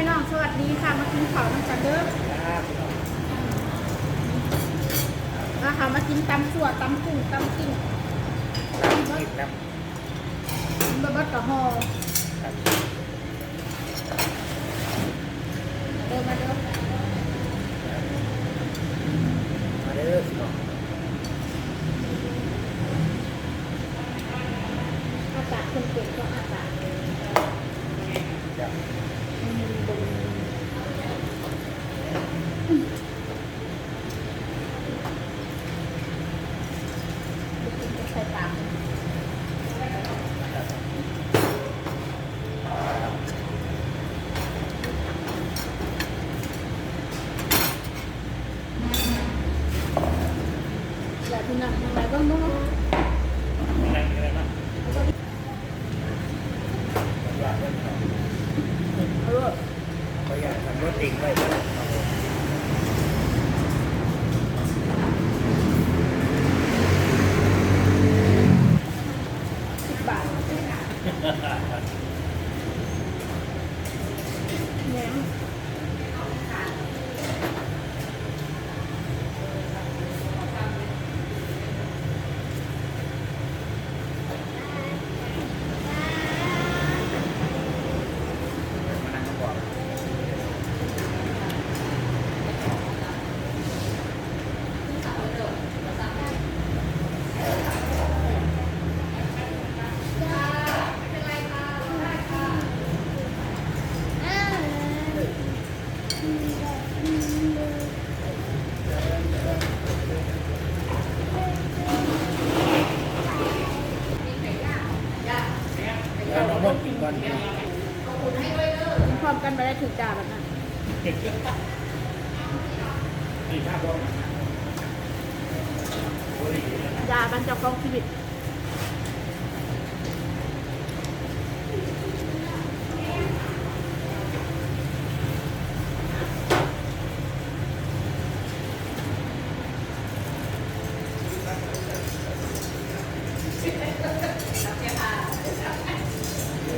พี่น้องสวัสดีค่ะ มากินข้าวน้ำกันเด้อครับมาค่ะมากินตำสั่วตำกุ้งตำกิ้งนี่ครับกินบะบัดกับฮอครับเดินมาเด้อ มาเด้อพี่น้อง อากาศคนเก่งก็อากาศ ครับ อืมบุญใส่ปากอยากกินน้ำอะไรบ้างบ้าง นั่งกันเลยเนาะอยากเล่นของ เออ ก็อยากทำรถติ่งไว้ก็ได้ครับผม สิบบาทเนี่ย มานั่งกันก่อน แล้วน้องมดกินก่อนนะ กินพร้อมกันไปได้ถึงจ่าแบบนั้นนี่ครับผมยาบรรจาของชีวิต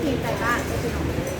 กินไก่บ้านก็คือ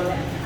อั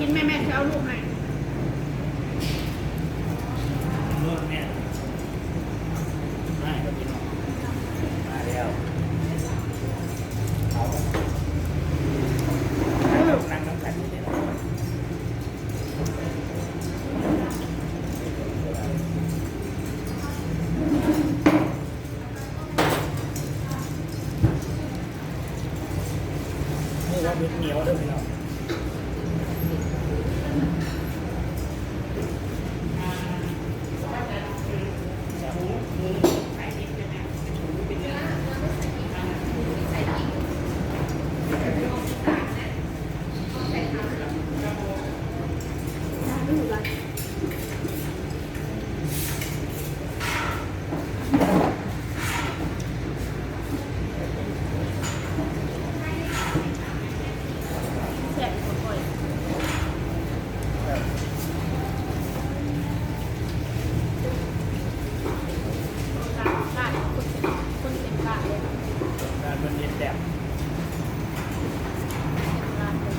กินแม่แม่จะเอาลูกให้นวดแม่มาครับพี่น้องมาแล้วเอานั่งน้ำกันอยู่เนี่ยนี่ว่าเป็นเหนียวเลยพี่น้อง ลูกละแซ่บค่อยๆบ้านคนเต็มคนเต็มบ้านเลย การมันเย็นแดด บ้านเลย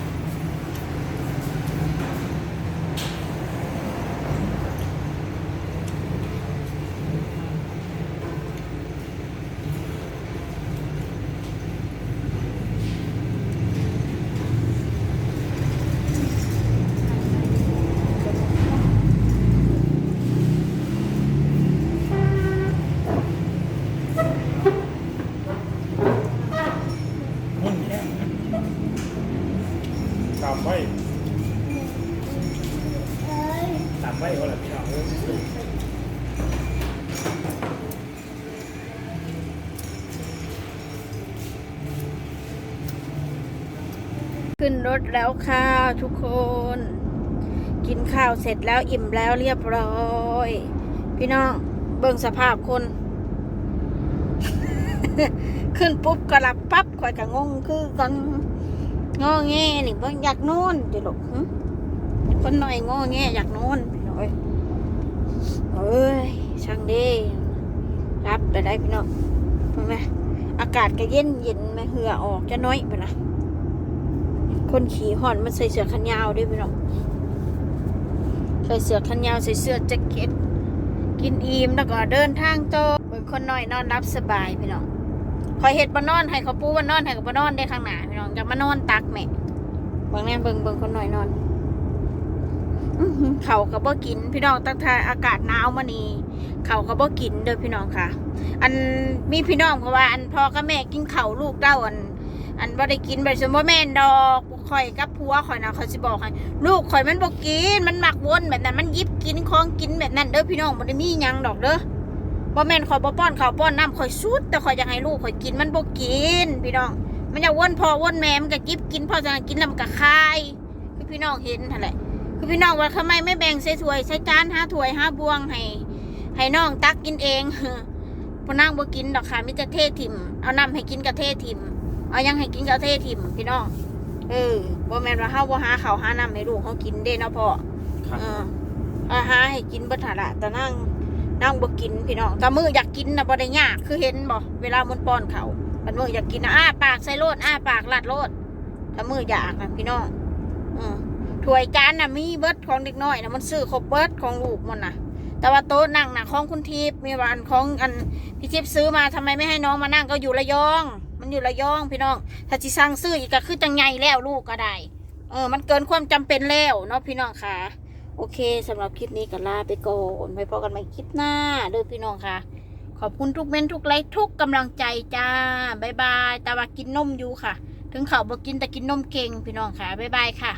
มุ่นแค่ตามไว้ ตามไว้คนละพี่น้องขึ้นรถแล้วค่ะทุกคน กินข้าวเสร็จแล้วอิ่มแล้วเรียบร้อย พี่น้องเบิ่งสภาพคน ขึ้นปุ๊บก็หลับปั๊บข่อยก็งงคือกันงอแงนี่เบิ่งอยากนอนเดี๋ยวลูกคนหน่อยงอแงอยากนอน เอ้ยเอ้ยช่างด้รับได้ได้พี่น้องเห็นไหมอากาศก็เย็นเย็นไหมเหงื่อออกจะน้อยไปนะคนขี่หอนมันใส่เสื้อแขนยาวด้วยพี่น้องใส่เสื้อแขนยาวใส่เสื้อแจ็คเก็ตกินอิ่มแล้วก็เดินทางโตอเป็นคนน้อยนอนรับสบายพี่น้องคอยเห็ดบานอนให้เขาปูบานอนให้กับบานอนได้ข้างหน้าพี่น้องจะมานอนตักแม่บางแน่เบิ่งเบิ่งคนน้อยนอนอื้อหือ เขากับบ่กิน พี่น้องตั้งแต่อากาศหนาวมานี่เขากับบ่กินเด้อพี่น้องค่ะ อันมีพี่น้องเพราะว่า อันพ่อกับแม่กินเขาลูกเต้าอัน อันบ่ได้กินแบบสมบ่แม่นดอกข่อยกับผัวข่อยนะเขาสิบอกให้ลูกข่อยมันบ่กินมันหมักวนแบบนั้นมันยิบกินของกินแบบนั้นเด้อพี่น้องบ่ได้มีหยังดอกเด้อบ่แม่นข่อยบ่ป้อนข้าวป้อนน้ำข่อยสุด แต่ข่อยอยากให้ลูกข่อยกินมันบ่กิน พี่น้อง มันจะวนพ่อวนแม่มันก็จิบกินพ่อจะกินแล้วมันก็คายพี่น้องเห็นนั่นแหละ คือพี่น้องว่าทำไมไม่แบ่งใส่ถ้วยใส่จานหาถ้วยหาบวงให้ให้น้องตักกินเองพอนางบ่กินดอกค่ะมิจะเทถิ่มเอาน้ำให้กินกับเทถิ่มเอายังให้กินกับเทถิ่มพี่น้องเออบ่แม่นว่าเฮาบ่หาข้าวหาน้ำให้ลูกเฮากินเด้เนาะพ่อครับเอออาหาให้กินเบิดหาละแต่นั่งนั่งบ่กินพี่น้องแต่มืออยากกินน่ะบ่ได้ยากคือเห็นบ่เวลามันป้อนเขาวมันมืออยากกินนะอ้าปากใส่โลดอ้าปากลัดโลดถ้ามืออยากนะพี่น้องอือ ถ้วยจานน่ะมีเบิดของเด็กน้อยน่ะมันซื้อครบเบิดของลูกมันน่ะ แต่ว่าโต๊ะนั่งน่ะของคุณทิพย์มีวันของอันพี่ทิพย์ซื้อมาทำไมไม่ให้น้องมานั่งก็อยู่ระยอง มันอยู่ระยองพี่น้อง ถ้าสิสั่งซื้ออีกก็คือจังไงแล้วลูกก็ได้ เออ มันเกินความจำเป็นแล้วเนาะพี่น้องค่ะ โอเคสำหรับคลิปนี้ก็ลาไปก่อนไว้พบกันใหม่คลิปหน้าเด้อพี่น้องค่ะ ขอบคุณทุกเม้นทุกไลค์ทุกกำลังใจจ้าบายบายแต่ว่ากินนมอยู่ค่ะ ถึงเขาบอกกินแต่กินนมเก่งพี่น้องค่ะบายบายค่ะ